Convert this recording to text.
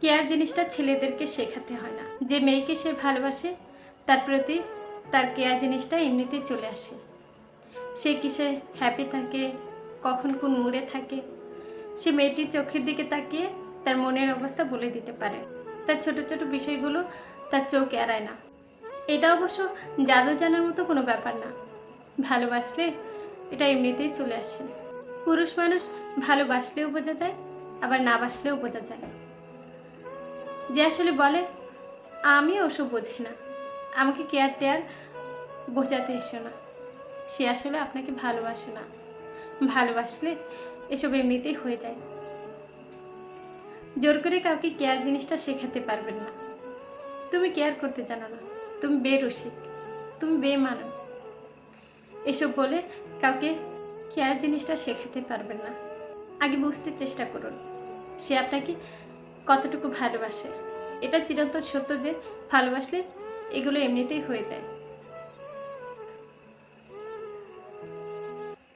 Care জিনিসটা ছেলেদেরকে শেখাতে হয় না। যে মেয়েকে সে ভালোবাসে, তার প্রতি তার কেয়ার জিনিসটা এমনিতেই চলে আসে। সে কিসে হ্যাপি থাকে, কখন কোন মুডে থাকে? সে মেয়েটির চোখের দিকে তাকিয়ে তার মনের অবস্থা বলে দিতে পারে। তার ছোট ছোট বিষয়গুলো তার চোখ এড়ায় না। এটা অবশ্য জাদু জানার মতো কোনো ব্যাপার না। ভালোবাসলে এটা এমনিতেই চলে আসে। পুরুষ মানুষ ভালোবাসলেও বোঝা যায়, আবার না বাসলেও বোঝা যায়। যে আসলে বলে, আমি ওসব বুঝি না। আমাকে কেয়ার টেয়ার বোঝাতে এসো না। সে আসলে আপনাকে ভালোবাসে না। ভালোবাসলে এসব এমনিতেই হয়ে যায়। জোর করে কাউকে কেয়ার জিনিসটা শেখাতে পারবেন না। তুমি কেয়ার করতে জানো না। তুমি বেরসিক। তুমি বেমানো এসব বলে কাউকে কেয়ার জিনিসটা শেখাতে পারবেন না। আগে বুঝতে চেষ্টা করুন। সে আপনাকে কতটুকু ভালোবাসে। এটা চিরন্তন সত্য যে ভালোবাসলে এগুলো এমনিতেই হয়ে যায়।